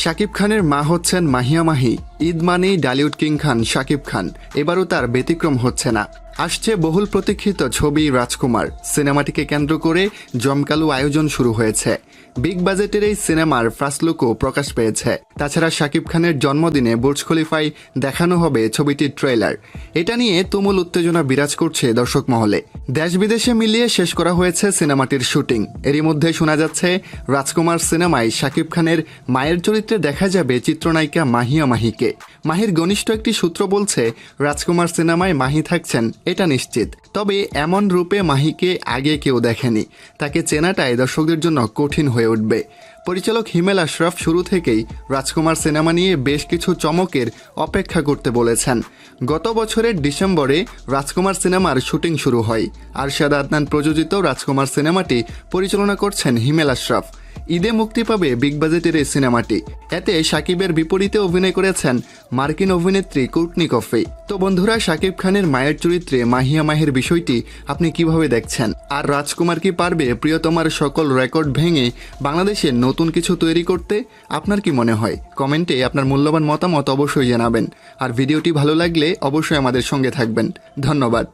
শাকিব খানের মা হচ্ছেন মাহিয়া মাহি। ঈদ মানেই ডালিউড কিং খান শাকিব খান। এবারও তার ব্যতিক্রম হচ্ছে না। আসছে বহুল প্রতীক্ষিত ছবি রাজকুমার। সিনেমাটিকে কেন্দ্র করে জমকালো আয়োজন শুরু হয়েছে। বিগ বাজেটের এই সিনেমার ফার্স্ট লুকও প্রকাশ পেয়েছে। তাছাড়া শাকিব খানের জন্মদিনে বুর্জ খলিফায় দেখানো হবে ছবিটির ট্রেলার এটা নিয়ে তুমুল উত্তেজনা বিরাজ করছে দর্শক মহলে। দেশ বিদেশে মিলিয়ে শেষ করা হয়েছে সিনেমাটির শুটিং। এরই মধ্যে শোনা যাচ্ছে, রাজকুমার সিনেমায় শাকিব খানের মায়ের চরিত্রে দেখা যাবে চিত্রনায়িকা মাহিয়া মাহিকে। মাহির ঘনিষ্ঠ একটি সূত্র বলছে, রাজকুমার সিনেমায় মাহি থাকছেন এটা নিশ্চিত। তবে এমন রূপে মাহিকে আগে কেউ দেখেনি। তাকে চেনাটাই দর্শকদের জন্য কঠিন হয়ে উঠবে। পরিচালক হিমেল আশরাফ শুরু থেকেই রাজকুমার সিনেমা নিয়ে বেশ কিছু চমকের অপেক্ষা করতে বলেছেন। গত বছরের ডিসেম্বরে রাজকুমার সিনেমার শুটিং শুরু হয়। আরশাদ আদনান প্রযোজিত রাজকুমার সিনেমাটি পরিচালনা করছেন হিমেল আশরাফ। ঈদে মুক্তি পাবে বিগ বাজেটের এই সিনেমাটি। এতে সাকিবের বিপরীতে অভিনয় করেছেন মার্কিন অভিনেত্রী কুর্টনি কফে। তো বন্ধুরা, সাকিব খানের মায়ের চরিত্রে মাহিয়া মাহের বিষয়টি আপনি কীভাবে দেখছেন? আর রাজকুমার কি পারবে প্রিয়তমার সকল রেকর্ড ভেঙে বাংলাদেশে নতুন কিছু তৈরি করতে? আপনার কি মনে হয়? কমেন্টে আপনার মূল্যবান মতামত অবশ্যই জানাবেন। আর ভিডিওটি ভালো লাগলে অবশ্যই আমাদের সঙ্গে থাকবেন। ধন্যবাদ।